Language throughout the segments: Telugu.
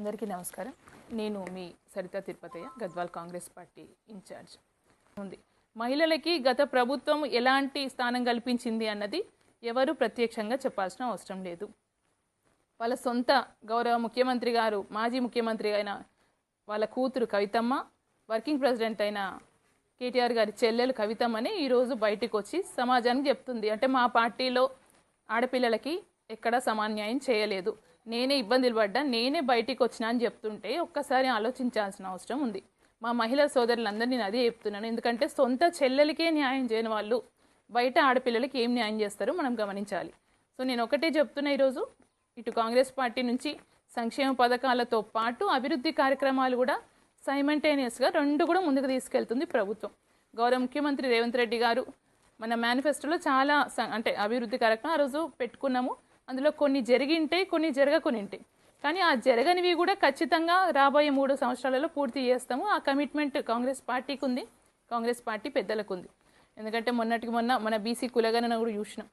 అందరికీ నమస్కారం. నేను మీ Saritha Tirupathaiah Gadwal Congress party in charge. ఉంది. మహిళలకి గత ప్రభుత్వం ఎలాంటి స్థానం కల్పించింది అన్నది ఎవరు ప్రత్యక్షంగా చెప్పాల్సిన అవసరం లేదు. వాళ్ళ సొంత గౌరవ ముఖ్యమంత్రి గారు మాజీ ముఖ్యమంత్రి అయిన వాళ్ళ కూతురు కవితమ్మ వర్కింగ్ ప్రెసిడెంట్ అయిన కేటీఆర్ గారి చెల్లెలు కవితమ్మని ఈరోజు బయటికి వచ్చి సమాజానికి చెప్తుంది. అంటే మా పార్టీలో ఆడపిల్లలకి ఎక్కడా సమాన్యాయం చేయలేదు. నేనే ఇబ్బందులు పడ్డా నేనే బయటికి వచ్చినా అని చెప్తుంటే ఒక్కసారి ఆలోచించాల్సిన అవసరం ఉంది. మా మహిళా సోదరులందరినీ నేను అదే చెప్తున్నాను. ఎందుకంటే సొంత చెల్లెలకే న్యాయం చేయని వాళ్ళు బయట ఆడపిల్లలకి ఏం న్యాయం చేస్తారో మనం గమనించాలి. సో నేను ఒకటే చెప్తున్నా ఈరోజు. ఇటు కాంగ్రెస్ పార్టీ నుంచి సంక్షేమ పథకాలతో పాటు అభివృద్ధి కార్యక్రమాలు కూడా సైమంటేనియస్గా రెండు కూడా ముందుకు తీసుకెళ్తుంది ప్రభుత్వం. గౌరవ ముఖ్యమంత్రి రేవంత్ రెడ్డి గారు మన మేనిఫెస్టోలో చాలా అంటే అభివృద్ధి కార్యక్రమం ఆ రోజు పెట్టుకున్నాము. అందులో కొన్ని జరిగింటాయి కొన్ని జరగకునింటాయి కానీ ఆ జరగనివి కూడా ఖచ్చితంగా రాబోయే మూడు సంవత్సరాలలో పూర్తి చేస్తాము. ఆ కమిట్మెంట్ కాంగ్రెస్ పార్టీకి ఉంది కాంగ్రెస్ పార్టీ పెద్దలకు ఉంది ఎందుకంటే మొన్నటికి మొన్న మన బీసీ కులగణన కూడా చూసినాం.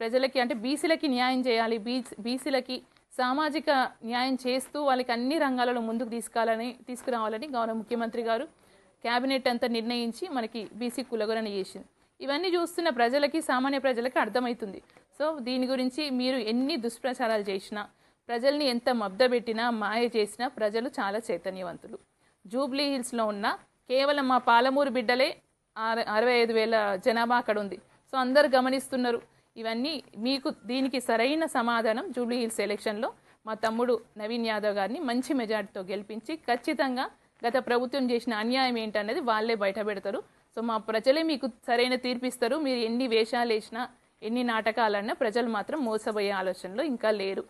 ప్రజలకి అంటే బీసీలకి న్యాయం చేయాలి బీసీ బీసీలకి సామాజిక న్యాయం చేస్తూ వాళ్ళకి అన్ని రంగాలలో ముందుకు తీసుకోవాలని తీసుకురావాలని గౌరవ ముఖ్యమంత్రి గారు క్యాబినెట్ అంతా నిర్ణయించి మనకి బీసీ కులగణన చేసింది. ఇవన్నీ చూస్తున్న ప్రజలకి సామాన్య ప్రజలకి అర్థమవుతుంది. సో దీని గురించి మీరు ఎన్ని దుష్ప్రచారాలు చేసినా ప్రజల్ని ఎంత మబ్దబెట్టినా మాయ చేసినా ప్రజలు చాలా చైతన్యవంతులు. జూబ్లీ హిల్స్లో ఉన్న కేవలం మా పాలమూరు బిడ్డలే అరవై ఐదు వేల జనాభా అక్కడ ఉంది సో అందరు గమనిస్తున్నారు. ఇవన్నీ మీకు దీనికి సరైన సమాధానం జూబ్లీ హిల్స్ ఎలక్షన్లో మా తమ్ముడు నవీన్ యాదవ్ గారిని మంచి మెజార్టీతో గెలిపించి ఖచ్చితంగా గత ప్రభుత్వం చేసిన అన్యాయం ఏంటనేది వాళ్ళే బయట పెడతారు సో మా ప్రజలే మీకు సరైన తీర్పిస్తారు. మీరు ఎన్ని వేషాలు వేసినా ఎన్ని నాటకాలన్నా ప్రజలు మాత్రం మోసపోయే ఆలోచనలో ఇంకా లేరు.